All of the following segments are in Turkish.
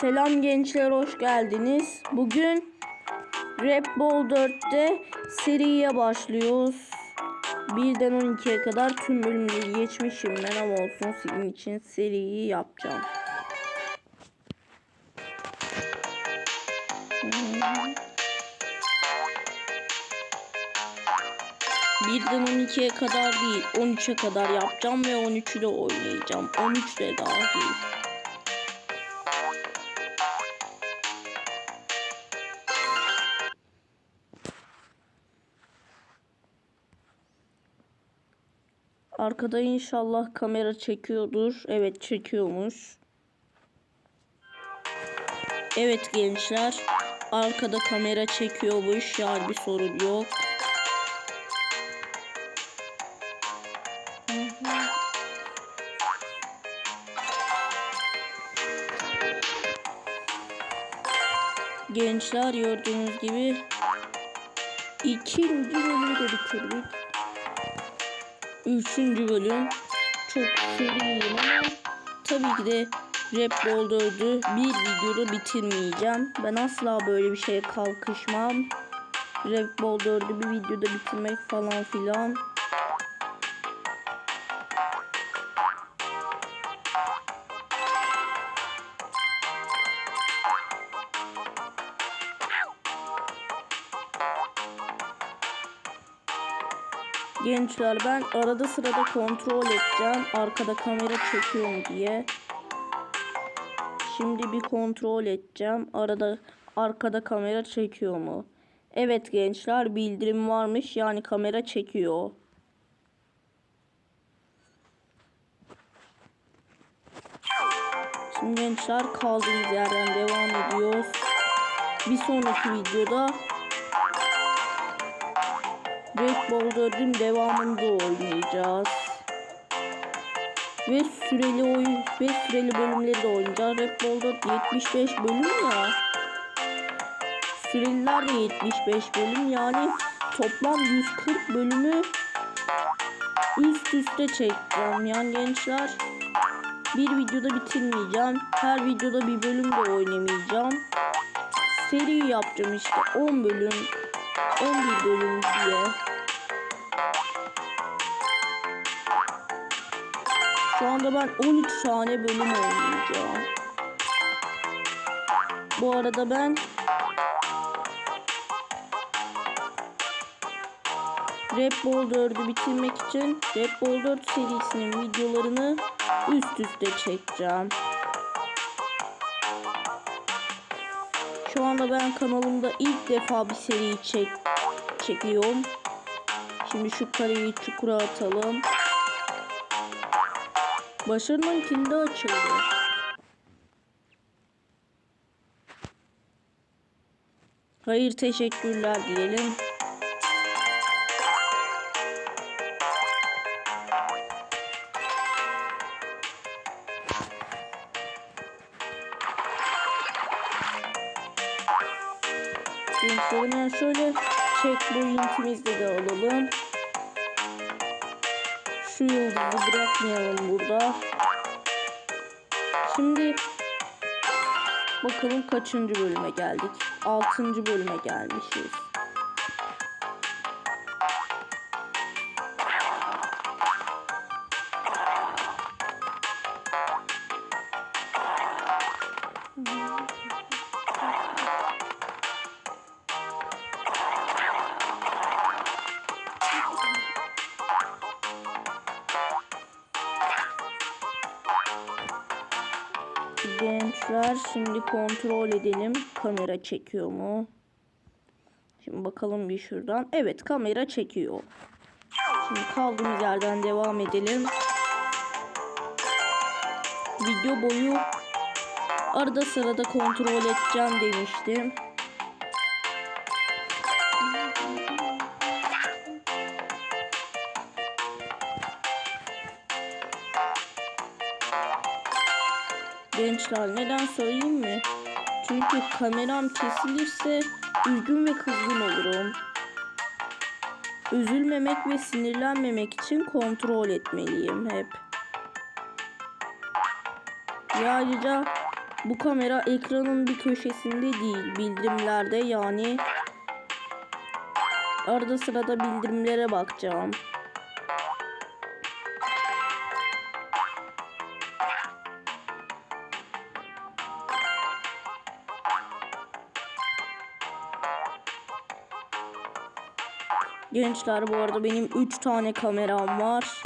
Selam gençler hoş geldiniz. Bugün Rap Ball 4'te seriye başlıyoruz. 1'den 12'ye kadar tüm bölümleri geçmişim ben ama olsun sizin için seriyi yapacağım. Birden 12'ye kadar değil 13'e kadar yapacağım ve 13'ü de oynayacağım. 13 de dahil. Arkada inşallah kamera çekiyordur. Evet çekiyormuş. Evet gençler. Arkada kamera çekiyormuş. Yani bir sorun yok. Gençler gördüğünüz gibi ikinci bölümü de bitirdik. Üçüncü bölüm çok seriyim ama tabii ki de Rap 4'ü bir videoda bitirmeyeceğim. Ben asla böyle bir şeye kalkışmam. Rap 4'ü bir videoda bitirmek falan filan. Gençler ben arada sırada kontrol edeceğim. Arkada kamera çekiyor mu diye. Şimdi bir kontrol edeceğim. Arada arkada kamera çekiyor mu? Evet gençler bildirim varmış. Yani kamera çekiyor. Şimdi gençler kaldığımız yerden devam ediyoruz. Bir sonraki videoda Red Ball 4'ün devamında oynayacağız. Ve süreli oyun ve süreli bölümleri de oynayacağız. Red Ball 4 75 bölüm ya. Süreliler de 75 bölüm yani toplam 140 bölümü üst üste çekeceğim. Yani gençler bir videoda bitirmeyeceğim. Her videoda bir bölüm de oynamayacağım. Seri yapacağım işte 10 bölüm 11 bölüm diye. Şu anda ben 13 tane bölüm oynayacağım. Bu arada ben Rap Ball 4'ü bitirmek için Rap Ball 4 serisinin videolarını üst üste çekeceğim. Anda ben kanalımda ilk defa bir seri çek çekiyorum. Şimdi şu kareyi çukura atalım. Başarının kilidi açıldı. Hayır teşekkürler diyelim. Checkpoint'imizi de alalım. Şu yıldızı bırakmayalım burada. Şimdi bakalım kaçıncı bölüme geldik. Altıncı bölüme gelmişiz. Gençler şimdi kontrol edelim. Kamera çekiyor mu? Şimdi bakalım bir şuradan. Evet kamera çekiyor. Şimdi kaldığımız yerden devam edelim. Video boyu arada sırada kontrol edeceğim demiştim. Gençler neden söyleyeyim mi? Çünkü kameram kesilirse üzgün ve kızgın olurum. Üzülmemek ve sinirlenmemek için kontrol etmeliyim hep. Ve ayrıca Bu kamera ekranın bir köşesinde değil, bildirimlerde yani. Arada sırada bildirimlere bakacağım. Gençler bu arada benim 3 tane kameram var.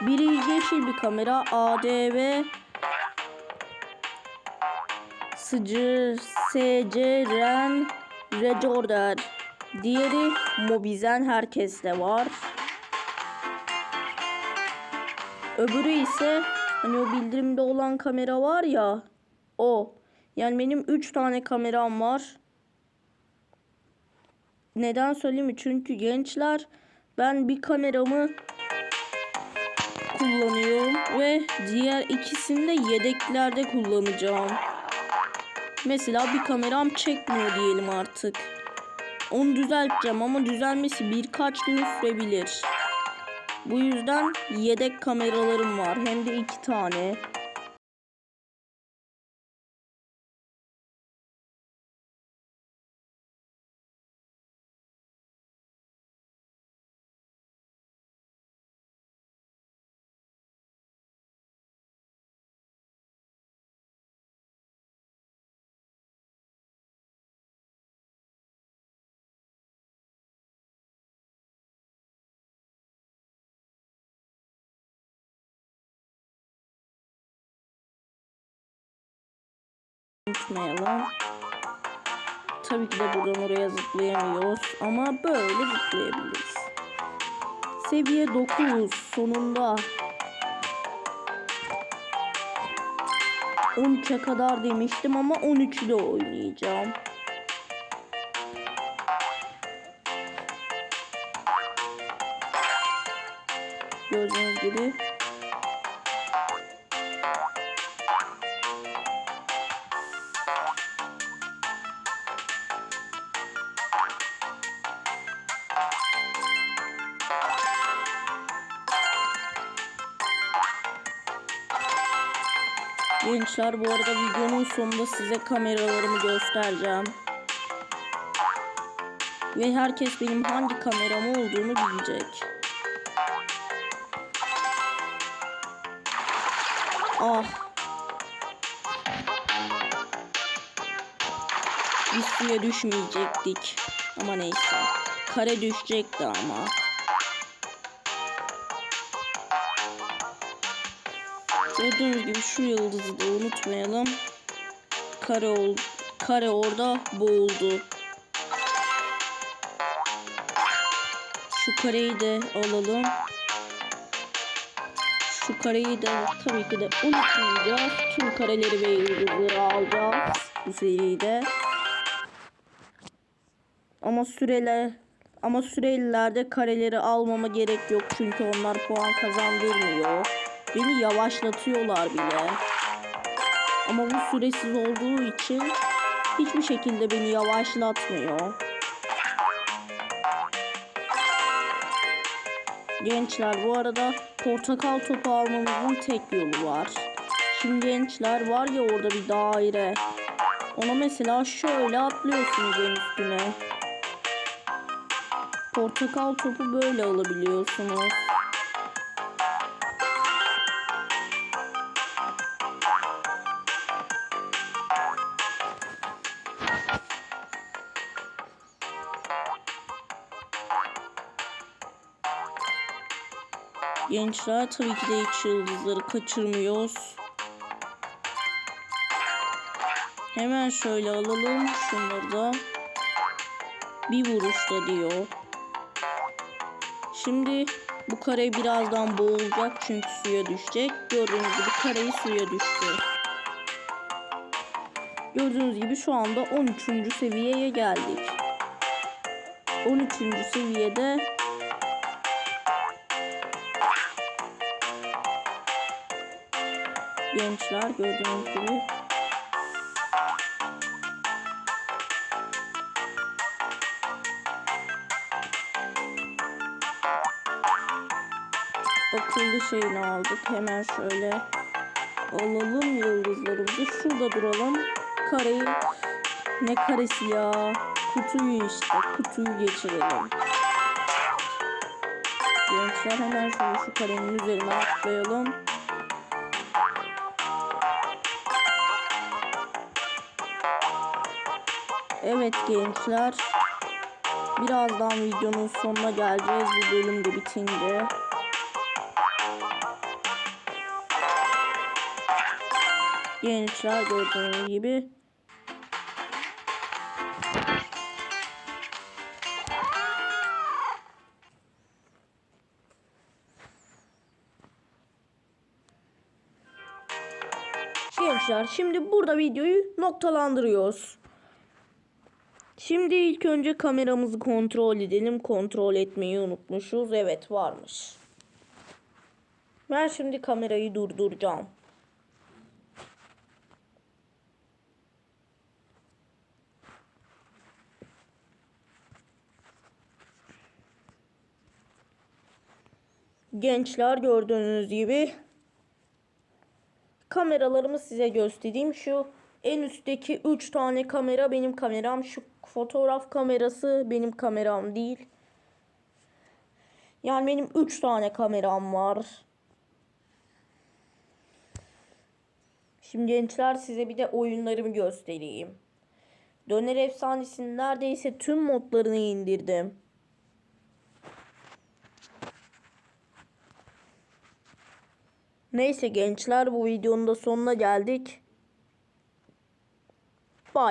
Biri yeşil bir kamera ADV Sıcı SC Ren Recorder. Diğeri Mobizen herkeste var. Öbürü ise hani o bildirimde olan kamera var ya o. Yani benim 3 tane kameram var. Neden söyleyeyim mi? Çünkü gençler ben bir kameramı kullanıyorum ve diğer ikisini de yedeklerde kullanacağım. Mesela bir kameram çekmiyor diyelim artık. Onu düzelteceğim ama düzelmesi birkaç gün sürebilir. Bu yüzden yedek kameralarım var. Hem de iki tane. Unutmayalım. Tabii ki de buradan oraya zıplayamıyoruz ama böyle zıplayabiliriz. Seviye 9 sonunda. 13'e kadar demiştim ama 13'ü de oynayacağım. Gördüğünüz gibi Gençler bu arada videonun sonunda size kameralarımı göstereceğim. Ve herkes benim hangi kameram olduğunu bilecek. Ah. Biz suya düşmeyecektik. Ama neyse. Kare düşecekti ama. Gördüğünüz gibi şu yıldızı da unutmayalım. Kare ol kare orada boğuldu. Şu kareyi de alalım. Şu kareyi de tabii ki de unutmayacağız. Tüm kareleri ve yıldızları alacağız bu seride. Ama süreler ama sürelilerde kareleri almama gerek yok çünkü onlar puan kazandırmıyor. Beni yavaşlatıyorlar bile. Ama bu süresiz olduğu için hiçbir şekilde beni yavaşlatmıyor. Gençler bu arada portakal topu almamızın tek yolu var. Şimdi gençler var ya orada bir daire. Ona mesela şöyle atlıyorsunuz en üstüne. Portakal topu böyle alabiliyorsunuz. Gençler tabii ki de hiç yıldızları kaçırmıyoruz. Hemen şöyle alalım şunları da. Bir vuruşta diyor. Şimdi bu kare birazdan boğulacak çünkü suya düşecek. Gördüğünüz gibi kareyi suya düştü. Gördüğünüz gibi şu anda 13. seviyeye geldik. 13. seviyede gençler gördüğünüz gibi akıllı şeyini aldık hemen şöyle Alalım yıldızlarımızı. Şurada duralım. Kareyi ne karesi ya? Kutuyu işte. Kutuyu geçirelim. Gençler hemen şunu şu karenin üzerine atlayalım. Evet gençler. Birazdan videonun sonuna geleceğiz. Bu bölüm de bitince. Gençler gördüğünüz gibi. Gençler şimdi burada videoyu noktalandırıyoruz. Şimdi ilk önce kameramızı kontrol edelim. Kontrol etmeyi unutmuşuz. Evet varmış. Ben şimdi kamerayı durduracağım. Gençler gördüğünüz gibi kameralarımı size göstereyim. Şu en üstteki 3 tane kamera benim kameram. Şu fotoğraf kamerası benim kameram değil. Yani benim 3 tane kameram var. Şimdi gençler size bir de oyunlarımı göstereyim. Döner Efsanesi'nin neredeyse tüm modlarını indirdim. Neyse gençler bu videonun da sonuna geldik.